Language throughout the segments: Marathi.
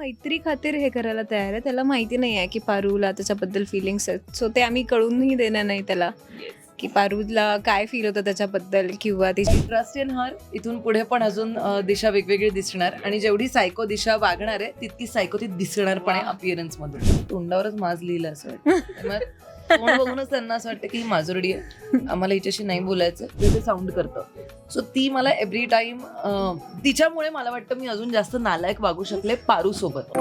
मैत्री खातीर हे करायला तयार आहे. त्याला माहिती नाही आहे की पारूला त्याच्याबद्दल फिलिंग्स आहेत. सो ते आम्ही कळूनही देणार नाही त्याला की पारूला काय फील होतं त्याच्याबद्दल किंवा तिची ट्रस्ट इन हर इथून पुढे पण अजून अ, दिशा वेगवेगळी दिसणार आणि जेवढी सायको दिशा वागणार आहे तितकी सायको ती दिसणार पण आहे अपिअरन्स मधून. तोंडावरच माज लिहिलं असं वाटतं. तोंड बघूनच त्यांना असं वाटतं की ही माजुरडी आहे. आम्हाला हिच्याशी नाही बोलायचं. ते ते साऊंड करतं. सो ती मला एव्हरी टाइम तिच्यामुळे मला वाटतं मी अजून जास्त नालायक वागू शकले पारू सोबत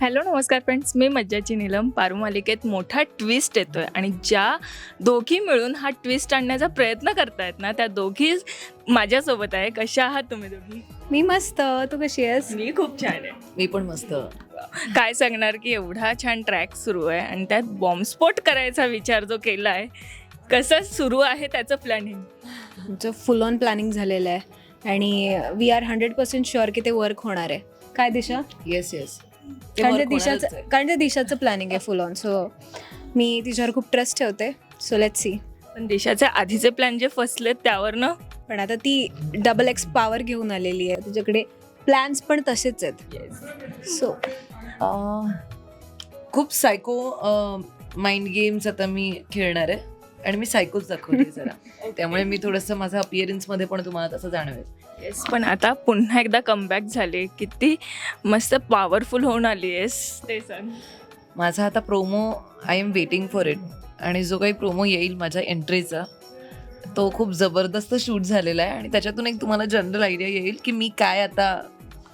हॅलो नमस्कार फ्रेंड्स मी मज्जाची नीलम पारू मालिकेत मोठा ट्विस्ट येतोय. आणि ज्या दोघी मिळून हा ट्विस्ट आणण्याचा प्रयत्न करतायत ना त्या दोघी माझ्यासोबत आहे कशा आहात तुम्ही दोघी? मी मस्त. तू कशी आहेस? मी खूप छान आहे. मी पण मस्त. काय सांगणार की एवढा छान ट्रॅक सुरू आहे आणि त्यात बॉम्बस्फोट करायचा विचार जो केला आहे कसं सुरू आहे त्याचं प्लॅनिंग आमचं फुल ऑन प्लॅनिंग झालेलं आहे. आणि we are hundred percent sure की ते वर्क होणार आहे. काय दिशा? येस येस कारण ते दिशाचं कारण ते दिशाचं प्लॅनिंग आहे फुल ऑन सो मी तिच्यावर खूप ट्रस्ट ठेवते. सो लेट सी पण देशाचे आधीचे प्लॅन जे फसलेत त्यावरनं? पण आता ती डबल एक्स पॉवर घेऊन आलेली आहे. तिच्याकडे प्लॅन्स पण तसेच आहेत. सो अं, खूप सायको माइंड गेम्स आता मी खेळणार आहे. आणि मी सायकोच दाखवते जरा. त्यामुळे मी थोडंसं माझं appearance मध्ये पण तुम्हाला तसं जाणवेल. येस पण आता पुन्हा एकदा कमबॅक झाले किती मस्त पॉवरफुल होऊन आली आहेस ते सांग माझा आता promo I am waiting for it आणि जो काही प्रोमो येईल माझ्या एंट्रीचा तो खूप जबरदस्त शूट झालेला आहे. आणि त्याच्यातून एक तुम्हाला जनरल आयडिया येईल की मी काय आता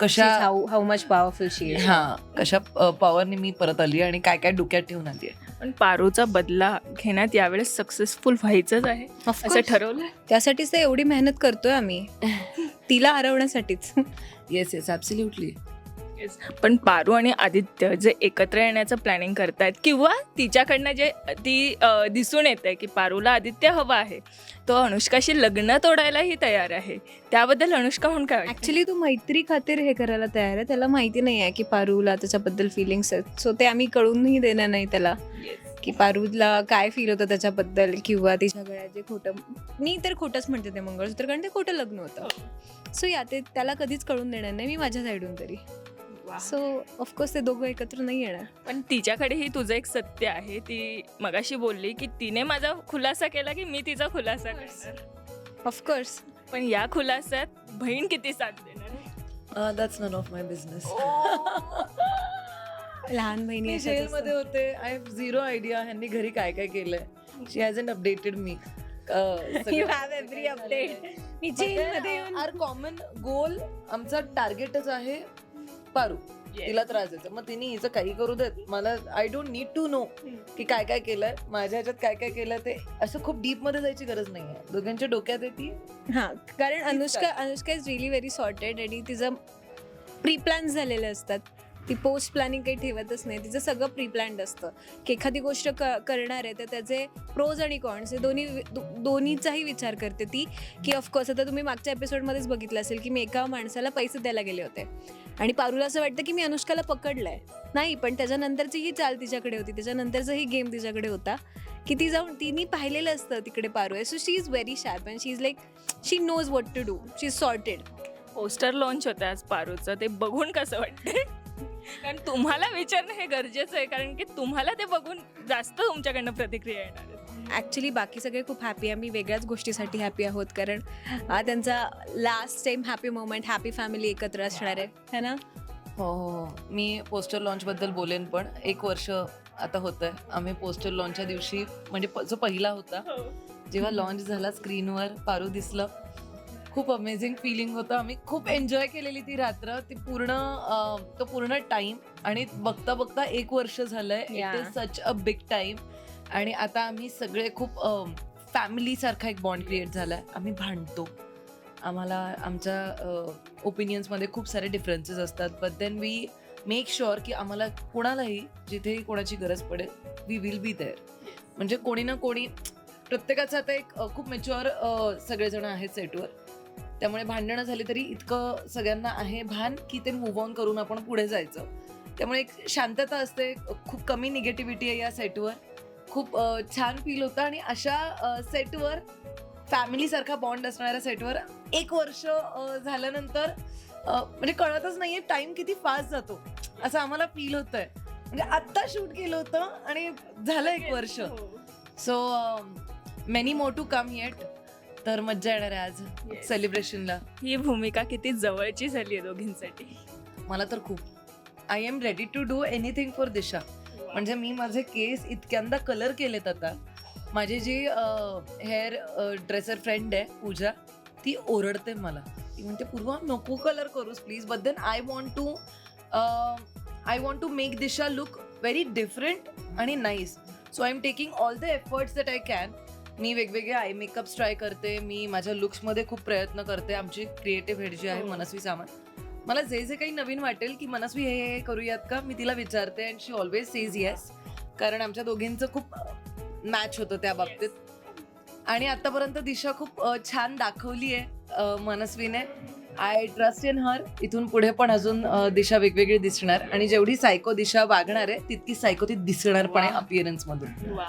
कशा how how much powerful she हा कशा पॉवरने मी परत आली आणि काय काय डोक्यात ठेवून आली आहे. पण पारूचा बदला घेण्यात यावेळेस सक्सेसफुल व्हायचंच आहे असं. ठरवलं त्यासाठीच तर एवढी मेहनत करतोय आम्ही. तिला हरवण्यासाठीच. येस येस ॲब्सल्युटली पण पारू आणि आदित्य जे एकत्र येण्याचं प्लॅनिंग करतायत किंवा तिच्याकडनं जे ती दिसून येते की पारूला आदित्य हवा आहे तो अनुष्काशी लग्न तोडायलाही तयार आहे. त्याबद्दल अनुष्का म्हणून काय? ऍक्च्युली तू मैत्री खातीर हे करायला तयार आहे. त्याला माहिती नाही आहे की पारूला त्याच्याबद्दल फिलिंग्स आहेत. सो ते आम्ही कळूनही देणार नाही त्याला की पारूला काय फील होतं त्याच्याबद्दल किंवा तिच्या गळ्यात जे खोटं मी तर खोटंच म्हणते ते मंगळसूत्र कारण ते खोटं लग्न होतं. सो या ते त्याला कधीच कळून देणार नाही. मी माझ्या साईडून तरी. सो ऑफकोर्स ते दोघं एकत्र नाही येणार. पण तिच्याकडेही तुझं एक सत्य आहे ती मगाशी बोलली की तिने माझा खुलासा केला की मी तिचा खुलासा करणार. ऑफकोर्स पण या खुलासात बहीण किती साथ देणार? आहे? That's none of my business लहान बहिणी मी अशाच जेलमध्ये असतात. होते. आय हॅव झिरो आयडिया ह्यांनी घरी काय काय केलंय. शी हॅज अपडेटेड मी You have every update. मी जेलमध्ये येऊन आर कॉमन गोल आमचा टार्गेटच आहे पारू. तिला त्रास द्यायचा. मग तिने हिचं काही करू देत. मला I don't need to know की काय काय केलंय. माझ्या ह्याच्यात काय काय केलंय ते. असं खूप डीपमध्ये जायची गरज नाहीये. दोघांच्या डोक्यात आहे ती. हा. कारण Anushka Anushka is really very sorted आणि तिचं प्री प्लॅन झालेले असतात. ती पोस्ट प्लॅनिंग काही ठेवतच नाही. तिचं सगळं प्री प्लॅन्ड असतं. की एखादी गोष्ट क करणार आहे तर त्याचे प्रोज आणि कॉन्स हे दोन्ही दो- दोन्हीचाही विचार करते ती. की ऑफकोर्स आता तुम्ही मागच्या एपिसोडमध्येच बघितलं असेल की मी एका माणसाला पैसे द्यायला गेले होते. आणि पारूला असं वाटतं की मी अनुष्काला पकडलंय. नाही पण त्याच्यानंतरची ही चाल तिच्याकडे होती. त्याच्यानंतरचा ही गेम तिच्याकडे होता. की ती जाऊन तिने पाहिलेलं असतं तिकडे पारू आहे so she is very sharp and she is like she knows what to do she is sorted poster launch होतं आज पारूचं ते बघून कसं वाटते कारण तुम्हाला विचारणं हे गरजेचं आहे. कारण की तुम्हाला ते बघून जास्त तुमच्याकडनं प्रतिक्रिया येणार आहेत. ॲक्च्युली बाकी सगळे खूप हॅपी आहे. मी वेगळ्याच गोष्टीसाठी हॅपी आहोत. कारण हा त्यांचा last time happy moment happy family एकत्र असणार आहे. है ना? हो हो हो. मी पोस्टर लॉन्च बद्दल बोलेन पण एक वर्ष आता होतंय. आम्ही पोस्टर लॉन्चच्या दिवशी म्हणजे प- जो पहिला होता जेव्हा लॉन्च झाला स्क्रीनवर पारू दिसलं खूप अमेझिंग फिलिंग होतं. आम्ही खूप एन्जॉय केलेली ती रात्र. ती पूर्ण तो पूर्ण टाइम आणि बघता बघता एक वर्ष झालंय. It. Is such a big time आणि आता आम्ही सगळे खूप फॅमिली सारखा एक बॉन्ड क्रिएट झालाय. आम्ही भांडतो. आम्हाला आमच्या ओपिनियन्समध्ये खूप सारे डिफरन्सेस असतात. But then we make sure की आम्हाला कोणालाही जिथेही कोणाची गरज पडेल वी विल बी देअर म्हणजे कोणी ना कोणी प्रत्येकाचं आता एक खूप मेच्युअर सगळेजण आहेत सेटवर त्यामुळे भांडणं झाली तरी इतकं सगळ्यांना आहे भान की ते मूव्ह ऑन करून आपण पुढे जायचं. त्यामुळे एक शांतता असते खूप कमी निगेटिव्हिटी आहे या सेटवर खूप छान फील होतं आणि अशा सेटवर फॅमिलीसारखा बॉन्ड असणाऱ्या सेटवर एक वर्ष झाल्यानंतर म्हणजे कळतच नाहीये टाइम किती फास्ट जातो. असं आम्हाला फील होतंय. म्हणजे आत्ता शूट केलं होतं आणि झालं एक वर्ष. So many more to come yet तर मज्जा येणार आहे आज Yes. सेलिब्रेशनला ही भूमिका किती जवळची झाली आहे दोघींसाठी. मला तर खूप. I am ready to do anything for Disha. म्हणजे मी माझे केस इतक्यांदा कलर केलेत आता. माझी जी हेअर ड्रेसर फ्रेंड आहे पूजा ती ओरडते मला. ती म्हणते पूर्वा नको colour करूस please but then I want to I want to make Disha look very different आणि nice so I am taking all the efforts that I can मी वेगवेगळे आय मेकअप्स ट्राय करते मी माझ्या लुक्समध्ये खूप प्रयत्न करते. आमची क्रिएटिव्ह हेड जी आहे मनस्वी सावंत. मला जे जे काही नवीन वाटेल की मनस्वी हे हे करूयात का मी तिला विचारते and she always says yes कारण आमच्या दोघींचं खूप मॅच होतं त्या बाबतीत. आणि आतापर्यंत दिशा खूप अ, छान दाखवली आहे मनस्वीने. आय ट्रस्ट इन हर इथून पुढे पण अजून अ, दिशा वेगवेगळी दिसणार. आणि जेवढी सायको दिशा वागणार आहे तितकी सायको ती दिसणार पण आहे वा. अपिअरन्स मधून. वा.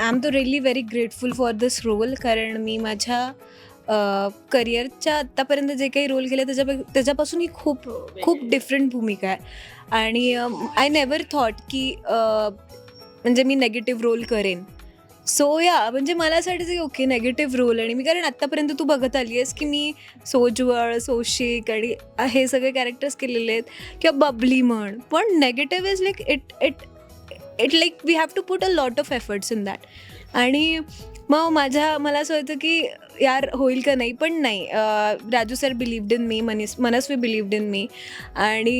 आय एम तो really very grateful for this role कारण मी माझ्या करिअरच्या आत्तापर्यंत जे काही रोल केले त्याच्या त्याच्यापासून ही खूप खूप डिफरंट भूमिका आहे. आणि आय नेवर थॉट की म्हणजे मी नेगेटिव्ह रोल करेन. सो या म्हणजे मला असं वाटायचं की ओके नेगेटिव्ह रोल आणि मी कारण आत्तापर्यंत तू बघत आली आहेस की मी सोजवळ सोशिक आणि हे सगळे कॅरेक्टर्स केलेले आहेत. किंवा बबली म्हण. पण negative is like it it it like we have to put a lot of efforts in that आणि मग माझ्या मला असं होतं की यार होईल का नाही पण नाही. Raju sir believed in me मनीस मनस्वी बिलीव्ड इन मी आणि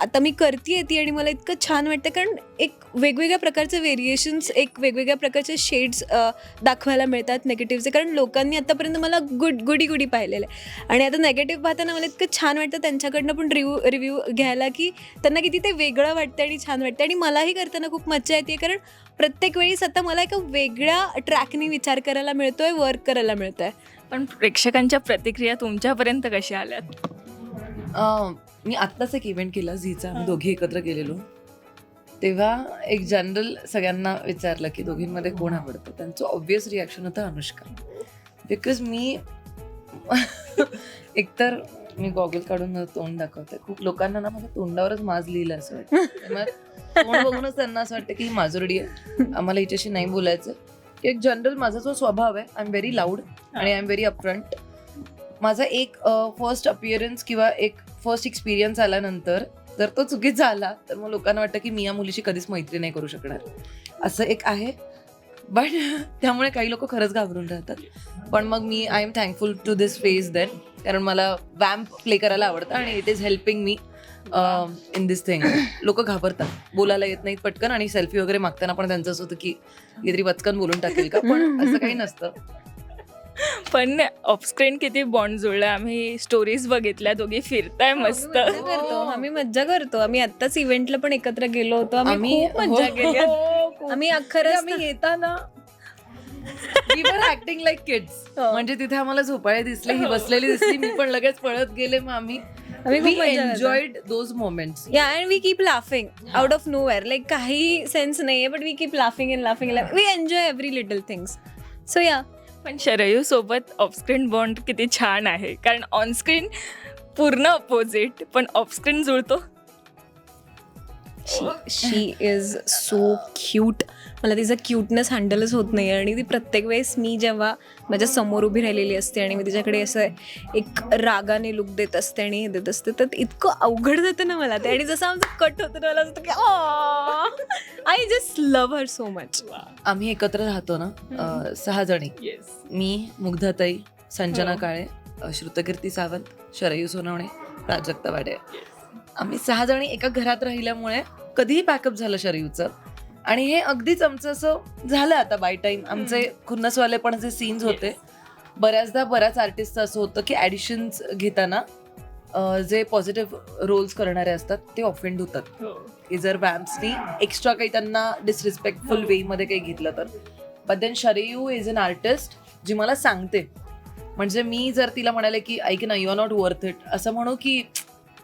आता मी करते ती आणि मला इतकं छान वाटतं कारण एक वेगवेगळ्या प्रकारचे व्हेरिएशन्स एक वेगवेगळ्या प्रकारचे शेड्स दाखवायला मिळतात नेगेटिव्हचे कारण लोकांनी आतापर्यंत मला गुड गुडी गुडी पाहिलेलं आहे. आणि आता नेगेटिव्ह पाहताना मला इतकं छान वाटतं त्यांच्याकडनं पण रिव्ह्यू रिव्ह्यू घ्यायला की त्यांना किती ते वेगळं वाटतं आणि छान वाटतं आणि मलाही करताना खूप मज्जा येते कारण प्रत्येक वेळेस आता मला एका वेगळ्या ट्रॅकने विचार करायला मिळतोय वर्क करायला आहे. पण प्रेक्षकांच्या प्रतिक्रिया तुमच्यापर्यंत कशा आल्यात? अं, मी आत्ताच एक इव्हेंट केला झीचा. आम्ही दोघी एकत्र गेलेलो तेव्हा एक जनरल सगळ्यांना विचारलं की दोघींमध्ये कोण आवडतं? त्यांचं ऑब्विस रिॲक्शन होतं अनुष्का. बिकॉज मी एकतर मी गॉगल काढून तोंड दाखवते. खूप लोकांना ना माझ्या तोंडावरच माज लिहिलं असं वाटतं. तोंड बघूनच त्यांना असं वाटतं की ही माजुरडी आहे. आम्हाला हिच्याशी नाही बोलायचं. एक जनरल माझा जो स्वभाव आहे आय एम व्हेरी लाऊड आणि आय एम व्हेरी अपफ्रंट माझा एक फर्स्ट अपिअरन्स किंवा एक फर्स्ट एक्सपिरियन्स आल्यानंतर जर तो चुकीचा आला तर मग लोकांना वाटतं की मी या मुलीशी कधीच मैत्री नाही करू शकणार. असं एक आहे. बट त्यामुळे काही लोक खरंच घाबरून राहतात. पण मग मी I am thankful to this phase then कारण मला वॅम्प प्ले करायला आवडतं आणि it is helping me in this thing लोक घाबरतात. बोलायला येत नाहीत पटकन आणि सेल्फी वगैरे मागताना पण त्यांचं असं होतं की काहीतरी वचकन बोलून टाकेल का? पण असं काही नसतं. पण ऑफस्क्रीन किती बॉन्ड जुळला आम्ही स्टोरीज बघितल्या दोघी फिरताय मस्त. मज्जा करतो. आम्ही मज्जा करतो. आम्ही आत्ताच इव्हेंटला पण एकत्र गेलो होतो. आम्ही खूप मज्जा हो, केली. हो. आम्ही अख्खा म्हणजे आम्ही येताना ऍक्टिंग लाईक किड्स हो. म्हणजे तिथे आम्हाला झोपाळे दिसले ही बसलेली दिसली मी पण लगेच पळत गेले मग आम्ही आम्ही खूप मज्जा करतो. एन्जॉयड दोज मोमेंट्स या and we keep laughing out of nowhere like काही सेन्स नाहीये but we keep laughing in laughing we enjoy every little things so या पण शरयू सोबत ऑफस्क्रीन बॉन्ड किती छान आहे. कारण ऑनस्क्रीन पूर्ण अपोजिट पण ऑफस्क्रीन जुळतो. शी इज सो क्यूट मला तिचं क्यूटनेस हँडलच होत नाही आणि ती प्रत्येक वेळेस मी जेव्हा माझ्यासमोर उभी राहिलेली असते आणि मी तिच्याकडे असं एक रागाने लुक देत असते आणि हे देत असते तर इतकं अवघड जातं ना मला ते. आणि जसं आमचं कट होतं ना मला असं की I just love her so much आम्ही एकत्र राहतो ना सहा जणी. येस मी मुग्धाताई संजना हो. काळे श्रुतकीर्ती सावंत शरयू सोनवणे प्राजक्ता वाडे. आम्ही सहा जणी एका घरात राहिल्यामुळे कधीही पॅकअप झालं शरयूचं. आणि हे अगदीच आमचं असं झालं आता बाय टाईम आमचे खुन्नसवालेपणाचे सीन्स होते. बऱ्याचदा बऱ्याच आर्टिस्टचं असं होतं की ॲडिशन्स घेताना अं, जे पॉझिटिव्ह रोल्स करणारे असतात ते ऑफेंड होतात. की जर वॅम्प्सनी एक्स्ट्रा काही त्यांना डिसरिस्पेक्टफुल वेमध्ये काही घेतलं तर. But then Sharayu is an artist जी मला सांगते. म्हणजे मी जर तिला म्हणाले की ऐक ना you are not worth it असं म्हणू की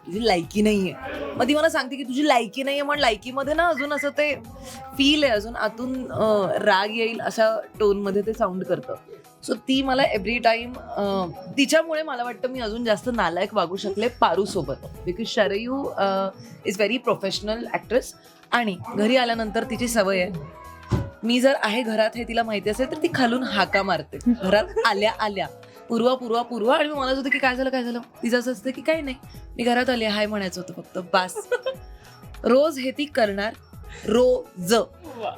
तुझी लायकी नाहीये. मग ती मला सांगते की तुझी लायकी नाहीये पण लायकीमध्ये ना अजून असं ते फील आहे अजून आतून राग येईल अशा टोनमध्ये ते साऊंड करतं. सो ती मला एव्हरी टाईम तिच्यामुळे मला वाटतं मी अजून जास्त नालायक वागू शकले पारू सोबत because Sharayu is very professional actress आणि घरी आल्यानंतर तिची सवय आहे. मी जर आहे घरात हे तिला माहिती असेल तर ती खालून हाका मारते. घरात आल्या आल्या. पूर्वा पूर्वा पूर्वा. आणि मी म्हणत होते की काय झालं काय झालं? तिचं असं असतं की काही नाही. मी घरात आले हाय म्हणायचं होतं फक्त. बास. रोज हे ती करणार. रोज.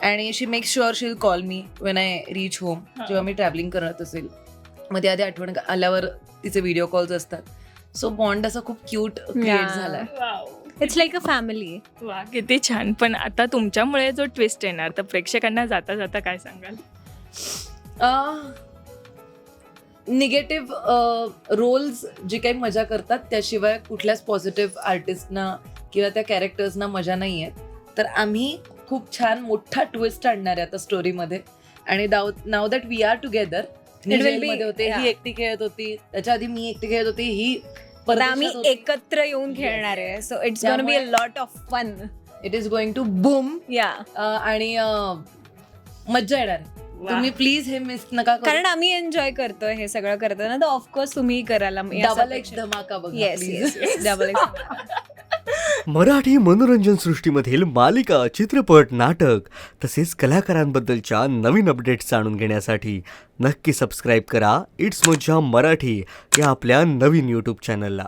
आणि she make sure she'll call me when I reach home जेव्हा मी ट्रॅव्हलिंग करत असेल. मग ती आधी आठवण आल्यावर तिचे व्हिडिओ कॉल्स असतात. सो बॉन्ड असा खूप क्यूट क्रिएट. झालाय. इट्स लाईक अ फॅमिली वा किती छान. पण आता तुमच्यामुळे जो ट्विस्ट येणार तर प्रेक्षकांना जाता जाता काय सांगाल? निगेटिव्ह रोल्स जे काही मजा करतात त्याशिवाय कुठल्याच पॉझिटिव्ह आर्टिस्टना किंवा त्या कॅरेक्टर्सना मजा नाही आहेत तर आम्ही खूप छान मोठा ट्विस्ट आणणार आहे आता स्टोरीमध्ये आणि नाव दॅट वी आर टुगेदर होते. ही एकटी खेळत होती त्याच्या आधी मी एकटी खेळत होती ही तर आम्ही एकत्र येऊन खेळणार आहे. So it's gonna be a lot of fun it is going to boom या आणि मज्जा येणार. आहे. तुम्ही प्लीज हे मिस नका कारण आम्ही एन्जॉय करतोय हे सगळं करताना तर ऑफकोर्स तुम्ही करायला डबल एक्स धमाका बघा येस डबल मराठी मनोरंजन सृष्टीमधील मालिका चित्रपट नाटक तसेच कलाकारांबद्दलच्या नवीन अपडेट्स जाणून घेण्यासाठी नक्की सबस्क्राईब करा. इट्स मज्जा मराठी या आपल्या नवीन यूट्यूब चॅनलला